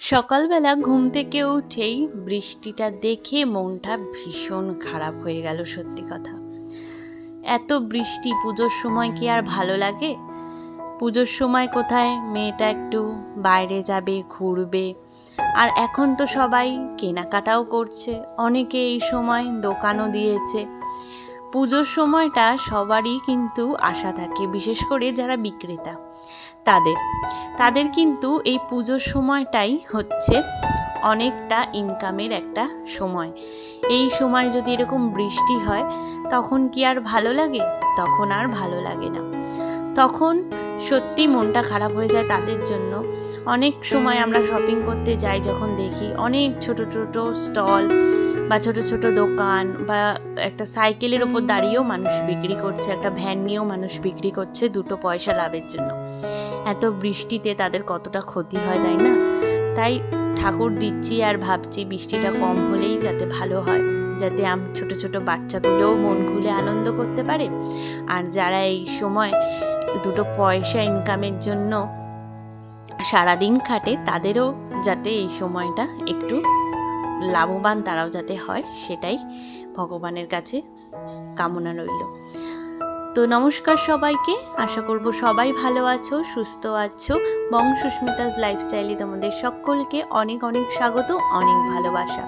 সকালবেলা ঘুম থেকে উঠেই বৃষ্টিটা দেখে মনটা ভীষণ খারাপ হয়ে গেল, সত্যি কথা। এত বৃষ্টি, পুজোর সময় কি আর ভালো লাগে? পুজোর সময় কোথায়? মেয়েটা একটু বাইরে যাবে, ঘুরবে আর এখন তো সবাই কেনাকাটাও করছে। অনেকে এই সময় দোকানও দিয়েছে। পুজোর সময়টা সবারই কিন্তু আশা থাকে, বিশেষ করে যারা বিক্রেতা। তাদের তাদের কিন্তু এই পুজোর সময়টাই হচ্ছে অনেকটা ইনকামের একটা সময়। এই সময় যদি এরকম বৃষ্টি হয়, তখন কি আর ভালো লাগে? তখন আর ভালো লাগে না। তখন সত্যি মনটা খারাপ হয়ে যায় তাদের জন্য। অনেক সময় আমরা শপিং করতে যাই যখন দেখি অনেক ছোট ছোট স্টল বা ছোট ছোট দোকান বা একটা সাইকেলের ওপর দাঁড়িয়েও মানুষ বিক্রি করছে, একটা ভ্যান নিয়েও মানুষ বিক্রি করছে দুটো পয়সা লাভের জন্য। এত বৃষ্টিতে তাদের কতটা ক্ষতি হয়, তাই না? তাই ঠাকুর দিচ্ছি আর ভাবছি বৃষ্টিটা কম হলেই যাতে ভালো হয়, যাতে আম, ছোট ছোট বাচ্চাগুলোও মন খুলে আনন্দ করতে পারে। আর যারা এই সময় দুটো পয়সা ইনকামের জন্য সারাদিন খাটে, তাদেরও যাতে এই সময়টা একটু লাভবান তারাও যাতে হয়, সেটাই ভগবানের কাছে কামনা রইল। তো নমস্কার সবাইকে, আশা করব সবাই ভালো আছো, সুস্থ আছো। বং সুস্মিতাস লাইফস্টাইলে তোমাদের সকলকে অনেক অনেক স্বাগত, অনেক ভালোবাসা।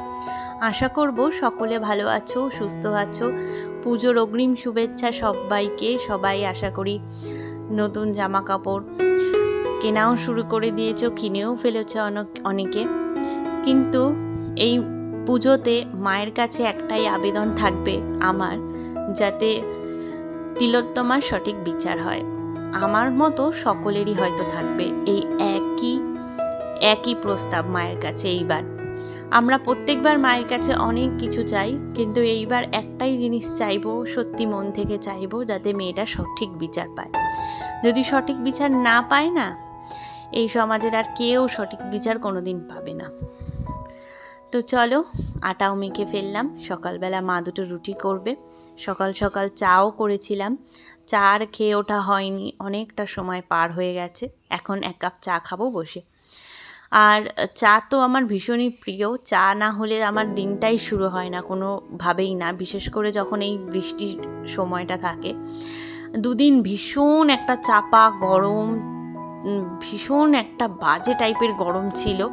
আশা করব সকলে ভালো আছো, সুস্থ আছো। পুজোর অগ্রিম শুভেচ্ছা সবাইকে, সবাই আশা করি নতুন জামা কাপড় কেনাও শুরু করে দিয়েছ, কিনেও ফেলেছে অনেক, অনেকে। কিন্তু এই পুজোতে মায়ের কাছে একটাই আবেদন থাকবে আমার, যাতে তিলোত্তমার সঠিক বিচার হয়। আমার মতো সকলেরই হয়তো থাকবে এই একই একই প্রস্তাব মায়ের কাছে এইবার। আমরা প্রত্যেকবার মায়ের কাছে অনেক কিছু চাই, কিন্তু এইবার একটাই জিনিস চাইব, সত্যি মন থেকে চাইব, যাতে মেয়েটা সঠিক বিচার পায়। যদি সঠিক বিচার না পায় না, এই সমাজের আর কেউ সঠিক বিচার কোনোদিন পাবে না। তো চলো, আটাও মেখে ফেললাম। সকালবেলা মা দুটো রুটি করবে। সকাল সকাল চাও করেছিলাম। চা আর খেয়ে ওঠা হয়নি। অনেকটা সময় পার হয়ে গেছে। এখন এক কাপ চা খাব বসে। আর চা তো আমার ভীষণই প্রিয়। চা না হলে আমার দিনটাই শুরু হয় না কোনোভাবেই না। বিশেষ করে যখন এই বৃষ্টির সময়টা থাকে। দুদিন ভীষণ একটা চাপা গরম ভীষণ একটা বাজে টাইপের গরম ছিল।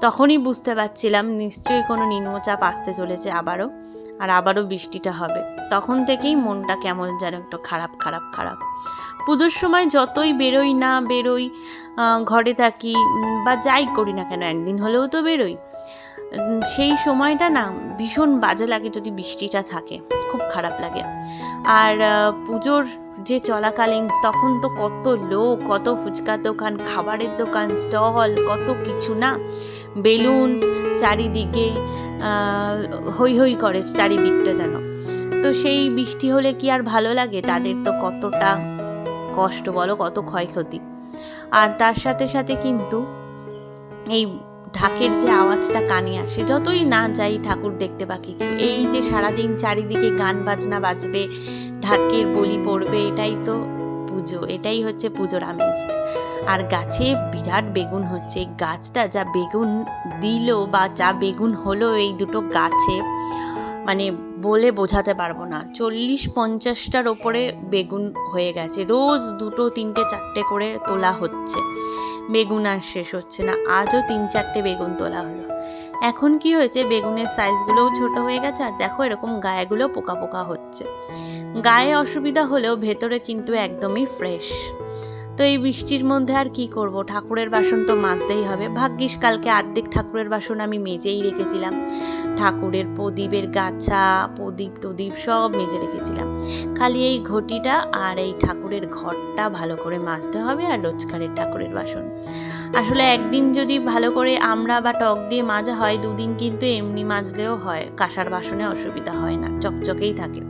তখনই বুঝতে পারছিলাম নিশ্চয়ই কোনো নিম্নচাপ আসতে চলেছে আবারও, আর আবারও বৃষ্টিটা হবে। তখন থেকেই মনটা কেমন যেন একটু খারাপ খারাপ খারাপ। পুজোর সময় যতই বেরোই না বেরোই ঘরে থাকি বা যাই করি না কেন, একদিন হলেও তো বেরোই। সেই সময়টা না ভীষণ বাজে লাগে যদি বৃষ্টিটা থাকে। খুব খারাপ লাগে। আর পুজোর যে চলাকালীন তখন তো কত লোক, কত ফুচকার দোকান, খাবারের দোকান, স্টল, কত কিছু না? বেলুন চারিদিকে হই হই করে চারিদিকটা যেন। তো সেই বৃষ্টি হলে কি আর ভালো লাগে? তাদের তো কতটা কষ্ট বলো, কত ক্ষয়ক্ষতি। আর তার সাথে সাথে কিন্তু এই ঢাকের যে আওয়াজটা কানে আসে, যতই না যাই ঠাকুর দেখতে বা কিছু, এই যে সারাদিন চারিদিকে গান বাজনা বাজবে, ঢাকের বলি পড়বে, এটাই তো পুজো, এটাই হচ্ছে পুজোর আমেজ। আর গাছে বিরাট বেগুন হচ্ছে গাছটা যা বেগুন দিল বা যা বেগুন হলো, এই দুটো গাছে মানে বলে বোঝাতে পারব না। চল্লিশ পঞ্চাশটার ওপরে বেগুন হয়ে গেছে। রোজ দুটো, তিনটে, চারটে করে তোলা হচ্ছে। বেগুন আর শেষ হচ্ছে না। আজও তিন, চারটে বেগুন তোলা হলো। এখন কি হয়েছে? বেগুনের সাইজগুলোও ছোট হয়ে গেছে আর দেখো এরকম গায়েগুলো পোকা পোকা হচ্ছে। গায়ে অসুবিধা হলেও ভেতরে কিন্তু একদমই ফ্রেশ। তো এই বৃষ্টির মধ্যে আর কি করব? ঠাকুরের বাসন তো মাজতেই হবে। ভাগ্যিস কালকে আর্ধেক ঠাকুরের বাসন আমি মেজেই রেখেছিলাম। ঠাকুরের প্রদীপের গাছা, প্রদীপ টদীপ সব মেজে রেখেছিলাম। খালি এই ঘটিটা আর এই ঠাকুরের ঘরটা ভালো করে মাজতে হবে আর রোজকারের ঠাকুরের বাসন। আসলে একদিন যদি ভালো করে আমরা বা টক দিয়ে মাজা হয়, দুদিন কিন্তু এমনি মাজলেও হয়। কাঁসার বাসনে অসুবিধা হয় না, চকচকেই থাকে।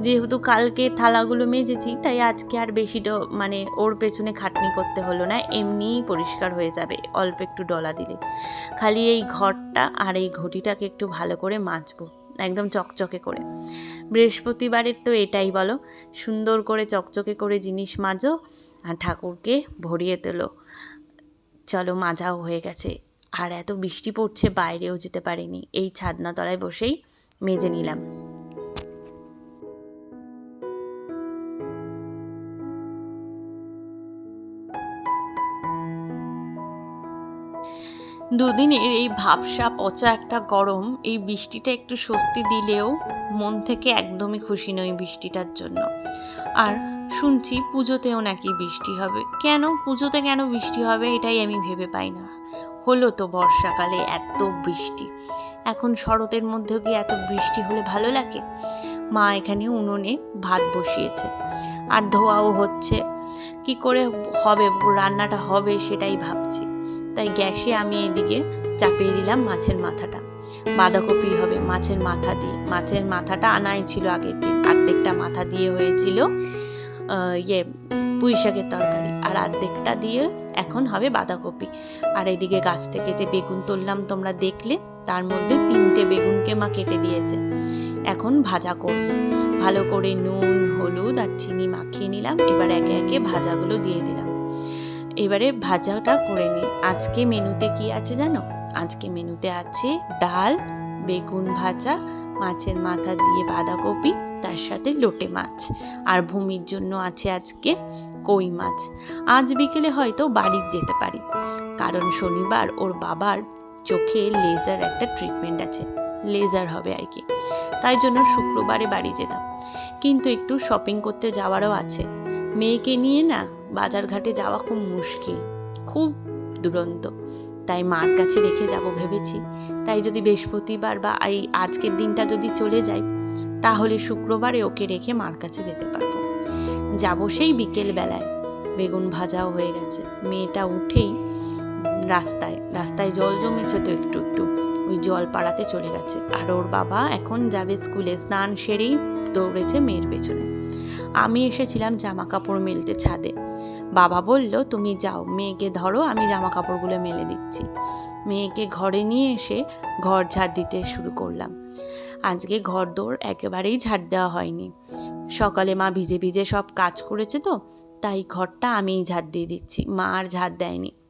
যেহেতু কালকে থালাগুলো মেজেছি, তাই আজকে আর বেশি মানে ওর পেছনে খাটনি করতে হলো না, এমনিই পরিষ্কার হয়ে যাবে, অল্প একটু ডলা দিলে। খালি এই ঘরটা আর এই ঘটিটাকে একটু ভালো করে মাজবো, একদম চকচকে করে। বৃহস্পতিবারের তো এটাই বলো, সুন্দর করে চকচকে করে জিনিস মাজো আর ঠাকুরকে ভরিয়ে তোলো। চলো মাজাও হয়ে গেছে, আর এত বৃষ্টি পড়ছে, বাইরেও যেতে পারিনি। এই ছাদনাতলায় বসেই মেজে নিলাম। দুদিনের এই ভাবসা পচা একটা গরম, এই বৃষ্টিটা একটু স্বস্তি দিলেও মন থেকে একদমই খুশি নই বৃষ্টিটার জন্য। আর শুনছি পুজোতেও নাকি বৃষ্টি হবে। কেন? পুজোতে কেন বৃষ্টি হবে এটাই আমি ভেবে পাই না। হলো তো বর্ষাকালে এত বৃষ্টি। এখন শরতের মধ্যেও কি এত বৃষ্টি হলে ভালো লাগে? মা এখানে উনুনে ভাত বসিয়েছে। আর ধোয়াও হচ্ছে। কি করে হবে? রান্নাটা হবে সেটাই ভাবছি। তাই গ্যাসে আমি এদিকে চাপিয়ে দিলাম মাছের মাথাটা। বাঁধাকপি হবে মাছের মাথা দিয়ে। মাছের মাথাটা আনাই ছিল আগের দিন। অর্ধেকটা মাথা দিয়ে হয়েছিল ইয়ে পুঁই শাকের তরকারি। আর অর্ধেকটা দিয়ে এখন হবে বাঁধাকপি। আর এদিকে গাছ থেকে যে বেগুন তুললাম তোমরা দেখলে, তার মধ্যে তিনটে বেগুনকে মা কেটে দিয়েছে। এখন ভাজা করব ভালো করে নুন, হলুদ আর চিনি মাখিয়ে নিলাম। এবার একে একে ভাজাগুলো দিয়ে দিলাম। এবারে ভাজাটা করে নিই। আজকে মেনুতে কি আছে জানো? আজকে মেনুতে আছে ডাল, বেগুন ভাজা, মাছের মাথা দিয়ে বাঁধাকপি, তার সাথে লোটে মাছ। আর ভূমির জন্য আছে আজকে কই মাছ। আজ বিকেলে হয়তো বাড়ি যেতে পারি। কারণ শনিবার ওর বাবার চোখে লেজার একটা ট্রিটমেন্ট আছে। লেজার হবে আর কি। তাই জন্য শুক্রবারে বাড়ি যেতাম। কিন্তু একটু শপিং করতে যাওয়ারও আছে। মেয়েকে নিয়ে না বাজারঘাটে যাওয়া খুব মুশকিল, খুব দুরন্ত। তাই মার কাছে রেখে যাব ভেবেছি। তাই যদি বৃহস্পতিবার বা এই আজকের দিনটা যদি চলে যায়, তাহলে শুক্রবারে ওকে রেখে মার কাছে যেতে পারব। যাব সেই বিকেল বেলায় বেগুন ভাজাও হয়ে গেছে। মেয়েটা উঠেই রাস্তায় রাস্তায় জল জমেছে তো একটু একটু। ওই জল পাড়াতে চলে গেছে। আর ওর বাবা এখন যাবে স্কুলে, স্নান সেরেই দৌড়েছে মেয়ের পেছনে। আমি এসেছিলাম জামা কাপড় মেলতে ছাদে। বাবা বলল, তুমি যাও, মেয়েকে ধরো, আমি জামা কাপড়গুলো মেলে দিচ্ছি। মেয়েকে ঘরে নিয়ে এসে ঘর ঝাড় দিতে শুরু করলাম। আজকে ঘর দৌড় একেবারেই ঝাড় দেওয়া হয়নি। সকালে মা ভিজে ভিজে সব কাজ করেছে তো, তাই ঘরটা আমিই ঝাড় দিয়ে দিচ্ছি। মা আর ঝাড় দেয়নি।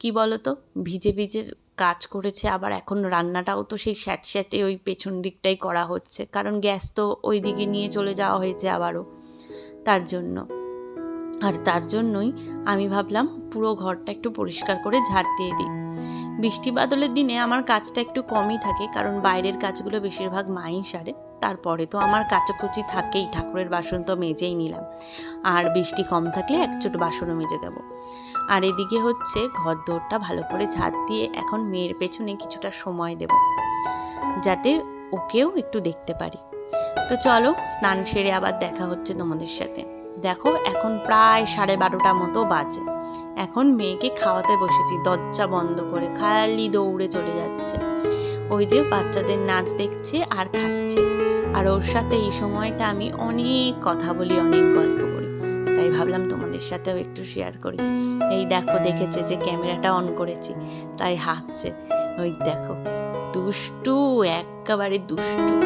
কি বলো তো ভিজে ভিজে কাজ করেছে, আবার এখন রান্নাটাও তো সেই স্যাঁতস্যাঁতে ওই পেছন দিকটাই করা হচ্ছে। কারণ গ্যাস তো ওই দিকে নিয়ে চলে যাওয়া হয়েছে আবারও তার জন্য। আর তার জন্যই আমি ভাবলাম পুরো ঘরটা একটু পরিষ্কার করে ঝাড় দিয়ে দিই। বৃষ্টি বাদলের দিনে আমার কাজটা একটু কমই থাকে, কারণ বাইরের কাজগুলো বেশিরভাগ মাই সারে। তারপরে তো আমার কাচাকুচি থাকেই, ঠাকুরের বাসন তো মেজেই নিলাম। আর বৃষ্টি কম থাকলে এক চোট বাসনও মেজে দেবো। আর এদিকে হচ্ছে ঘর দৌড়টা ভালো করে ঝাড় দিয়ে এখন মেয়ের পেছনে কিছুটা সময় দেব, যাতে ওকেও একটু দেখতে পারি। তো চলো, স্নান সেরে আবার দেখা হচ্ছে তোমাদের সাথে। দেখো, এখন প্রায় সাড়ে বারোটা মতো বাজে। এখন মেয়েকে খাওয়াতে বসেছি, দরজা বন্ধ করে, খালি দৌড়ে চলে যাচ্ছে। ওই যে বাচ্চাদের নাচ দেখছে আর খাচ্ছে। আর ওর সাথে এই সময়টা আমি অনেক কথা বলি, অনেক গল্প করি। তাই ভাবলাম তোমাদের সাথেও একটু শেয়ার করি। এই দেখো, দেখেছে যে ক্যামেরাটা অন করেছি, তাই হাসছে। ওই দেখো, দুষ্টু, একেবারে দুষ্টু।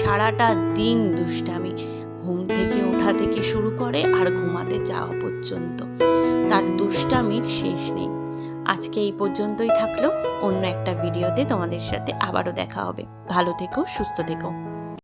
সারাটা দিন দুষ্টামি, ঘুম থেকে ওঠা থেকে শুরু করে আর ঘুমাতে যাওয়া পর্যন্ত। তার দুষ্টামির শেষ নেই। আজকে এই পর্যন্তই থাকল। অন্য একটা ভিডিওতে তোমাদের সাথে আবারও দেখা হবে। ভালো থেকো, সুস্থ থেকো।